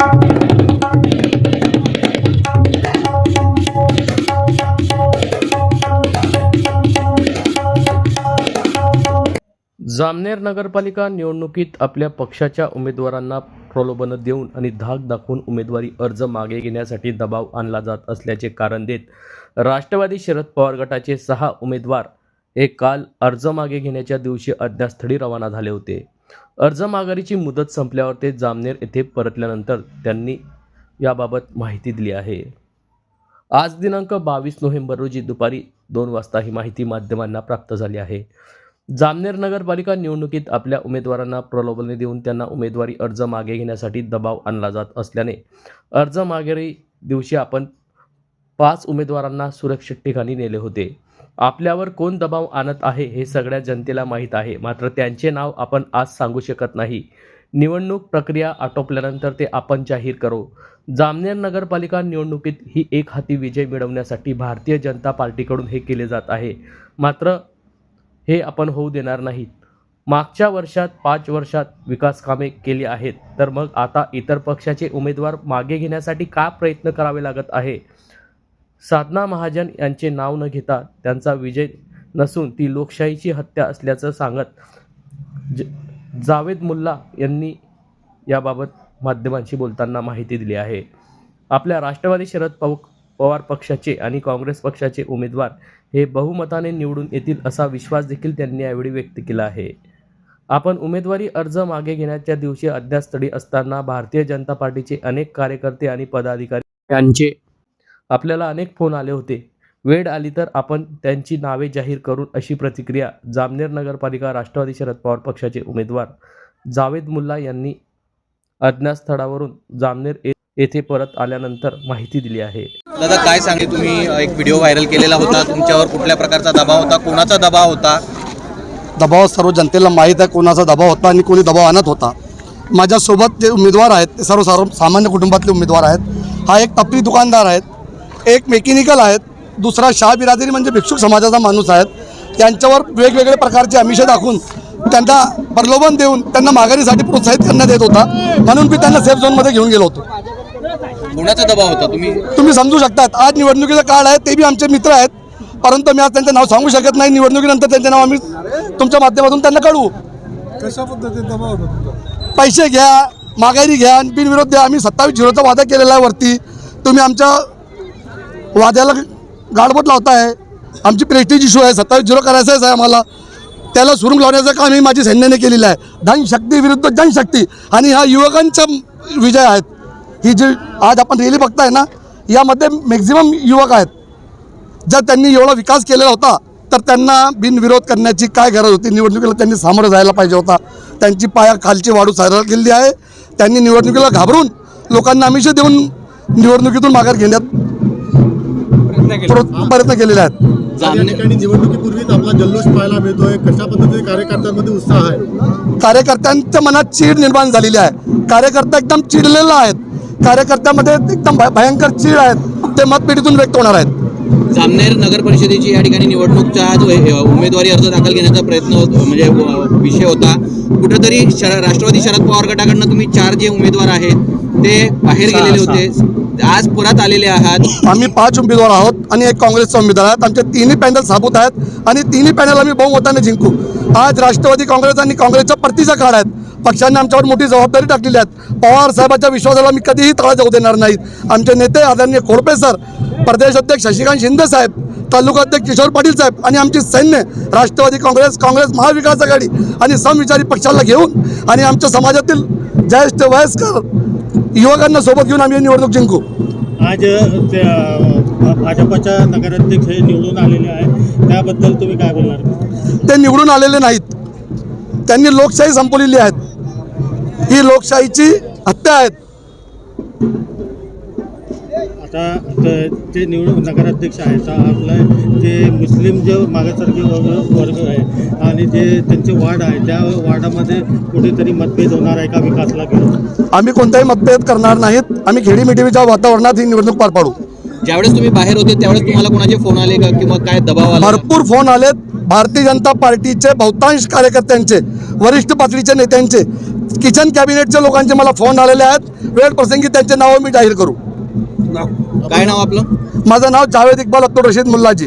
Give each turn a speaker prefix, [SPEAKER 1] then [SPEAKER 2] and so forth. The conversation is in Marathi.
[SPEAKER 1] जामनेर नगरपालिका निवडणुकीत आपल्या पक्षाच्या उमेदवारांना प्रलोभनं देऊन आणि धाक दाखवून उमेदवारी अर्ज मागे घेण्यासाठी दबाव आणला जात असल्याचे कारण देत राष्ट्रवादी शरद पवार गटाचे सहा उमेदवार हे काल अर्ज मागे घेण्याच्या दिवशी अज्ञातस्थळी रवाना झाले होते. अर्ज माघारीची मुदत संपल्यावर ते जामनेर येथे परतल्यानंतर त्यांनी याबाबत माहिती दिली आहे. आज दिनांक बावीस नोव्हेंबर रोजी दुपारी दोन वाजता ही माहिती माध्यमांना प्राप्त झाली आहे. जामनेर नगरपालिका निवडणुकीत आपल्या उमेदवारांना प्रलोभने देऊन त्यांना उमेदवारी अर्ज मागे घेण्यासाठी दबाव आणला जात असल्याने अर्ज मागेरी दिवशी आपण पाच उमेदवारांना सुरक्षित ठिकाणी नेले होते. आपल्यावर कोण दबाव आणत आहे हे सगळ्या जनतेला माहीत आहे. मात्र त्यांचे नाव आपण आज सांगू शकत नाही. निवडणूक प्रक्रिया आटोपल्यानंतर ते आपण जाहीर करू. जामनेर नगरपालिका निवडणुकीत ही एक हाती विजय मिळवण्यासाठी भारतीय जनता पार्टीकडून हे केले जात आहे. मात्र हे आपण होऊ देणार नाहीत. मागच्या वर्षात पाच वर्षात विकास कामे केली आहेत. तर मग आता इतर पक्षाचे उमेदवार मागे घेण्यासाठी का प्रयत्न करावे लागत आहे? साधना महाजन यांचे नाव न घेता त्यांचा विजय नसून ती लोकशाहीची हत्या असल्याचं सांगत ज जावेद मुल्ला यांनी याबाबत माध्यमांशी बोलताना माहिती दिली आहे. आपल्या राष्ट्रवादी शरद पव पवार पक्षाचे आणि काँग्रेस पक्षाचे उमेदवार हे बहुमताने निवडून येतील असा विश्वास देखील त्यांनी यावेळी व्यक्त केला आहे. आपण उमेदवारी अर्ज मागे घेण्याच्या दिवशी अद्यापस्थळी असताना भारतीय जनता पार्टीचे अनेक कार्यकर्ते आणि पदाधिकारी यांचे आपल्याला अनेक फोन आले होते. वेळ आली तर आपण त्यांची नावे जाहीर करून अशी प्रतिक्रिया जामनेर नगरपालिका राष्ट्रवादी शरद पवार पक्षाचे उमेदवार जावेद मुल्ला यांनी अज्ञात स्थळावरून जामनेर येथे परत आल्यानंतर माहिती दिली आहे.
[SPEAKER 2] दादा काय सांगे तुम्ही? एक व्हिडिओ व्हायरल केलेला होता. तुमच्यावर कुठल्या प्रकारचा दबाव होता? कोणाचा दबाव होता?
[SPEAKER 3] दबाव सर्व जनतेला माहीत आहे कोणाचा दबाव होता आणि कोणी दबाव आणत होता. माझ्यासोबत जे उमेदवार आहेत ते सर्व सर्व सामान्य कुटुंबातले उमेदवार आहेत. हा एक टपरी दुकानदार आहेत. एक मेकॅनिकल आहेत दुसरा शाह बिरादरी म्हणजे भिक्षुक समाजाचा माणूस आहेत. त्यांच्यावर वेगवेगळे प्रकारचे आमिष दाखवून त्यांना प्रलोभन देऊन त्यांना माघारीसाठी प्रोत्साहित करण्यात येत होता. म्हणून मी त्यांना सेफ झोनमध्ये घेऊन गेलो होतो.
[SPEAKER 2] कोणाचा दबाव होता तुम्ही?
[SPEAKER 3] तुम्ही समजू शकतात आज निवडणुकीचा काळ आहे ते बी आमचे मित्र आहेत. परंतु मी आज त्यांचं नाव सांगू शकत नाही निवडणुकीनंतर त्यांचे नाव आम्ही तुमच्या माध्यमातून त्यांना कळवू.
[SPEAKER 4] कशा पद्धतीने दबाव होता
[SPEAKER 3] पैसे घ्या माघारी घ्या आणि बिनविरोध द्या. आम्ही सत्तावीस झिरोचा वादा केलेला आहे वरती. तुम्ही आमच्या वाद्याला गाडबोट लावताय. आमची प्रेस्टिज इशू आहे सत्तावीस झिरो करायचंच आहे आम्हाला. त्याला सुरुंग लावण्याचं काम ही माझी सैन्याने केलेलं आहे. धनशक्ती विरुद्ध जनशक्ती आणि हा युवकांचा विजय आहेत. ही जी आज आपण रेली बघताय ना यामध्ये मॅक्झिमम युवक आहेत. जर त्यांनी एवढा विकास केलेला होता तर त्यांना बिनविरोध करण्याची काय गरज होती? निवडणुकीला त्यांनी सामोरं जायला पाहिजे होता. त्यांची पाया खालची वाढू साजरा केलेली आहे. त्यांनी निवडणुकीला घाबरून लोकांना आमिष देऊन निवडणुकीतून माघार घेण्यात प्रो- प्रयत्न केलेले आहेत.
[SPEAKER 4] या ठिकाणी निवडणुकीपूर्वीच आपला जल्लोष पाहायला मिळतोय. कशा पद्धतीने कार्यकर्त्यांमध्ये उत्साह आहे?
[SPEAKER 3] कार्यकर्त्यांच्या मनात चीड निर्माण झालेली आहे. कार्यकर्ता एकदम चिडलेला आहेत. कार्यकर्त्यामध्ये एकदम भय- भयंकर चीड आहेत. ते मतपेढीतून व्यक्त होणार आहेत.
[SPEAKER 2] जामनेर नगर परिषदेची या ठिकाणी निवडणूकचा जो हे, उमेदवारी अर्ज दाखल घेण्याचा प्रयत्न होत- म्हणजे विषय होता. कुठेतरी शर राष्ट्रवादी शरद पवार गटाकडनं तुम्ही चार जे उमेदवार आहेत ते बाहेर गेलेले होते. आज परत आलेले आहात.
[SPEAKER 3] आम्ही पाच उमेदवार आहोत आणि एक काँग्रेसचा उमेदवार आहेत. आमचे तिन्ही पॅनल साबूत आहेत आणि तिन्ही पॅनल आम्ही बहुमताने जिंकू. आज राष्ट्रवादी काँग्रेस आणि काँग्रेसच्या परतीचा काळ आहेत पक्षाने आमच्यावर मोठी जबाबदारी टाकलेली आहेत पवार साहेबांच्या विश्वासाला मी कधीही तळा जाऊ देणार नाहीत आमचे नेते आदरणीय खोडपे सर प्रदेश अध्यक्ष शशिकांत शिंदे साहेब तालुका अध्यक्ष किशोर पाटील साहेब आणि आमची सैन्य राष्ट्रवादी काँग्रेस काँग्रेस महाविकास आघाडी आणि समविचारी पक्षाला घेऊन आणि आमच्या समाजातील ज्येष्ठ वयस्कर युवकांना सोबत घेऊन आम्ही निवडणूक जिंकू.
[SPEAKER 5] आज भाजपच्या नगराध्यक्ष हे निवडून आलेले आहे त्याबद्दल तुम्ही काय बोलणार?
[SPEAKER 3] ते निवडून आलेले नाहीत. त्यांनी लोकशाही संपवलेली आहेत ही लोकशाहीची हत्या आहेत.
[SPEAKER 5] आता त- ते निवडून नगराध्यक्ष आहे तर आपलं जे मुस्लिम जे मागासारखे वर्ग वर्ग आहे आणि जे त्यांचे वार्ड आहे त्या वार्डामध्ये कुठेतरी मतभेद होणार आहे का विकासला घेऊन
[SPEAKER 3] आम्ही कोणताही मतभेद करणार नाहीत. आम्ही खेडीमिटीच्या वातावरणात ही निवडणूक पार पाडू.
[SPEAKER 2] ज्यावेळेस तुम्ही बाहेर होते त्यावेळेस तुम्हाला कोणाचे फोन आले का किंवा काय दबाव आला?
[SPEAKER 3] भरपूर फोन आलेत. भारतीय जनता पार्टीचे बहुतांश कार्यकर्त्यांचे वरिष्ठ पातळीच्या नेत्यांचे किचन कॅबिनेटच्या लोकांचे मला फोन आलेले आहेत. वेळ प्रसंगी त्यांचे नावं मी जाहीर करू.
[SPEAKER 2] काय नाव आपलं?
[SPEAKER 3] माझं नाव जावेद इक्बाल अब्दुल रशीद मुल्लाजी.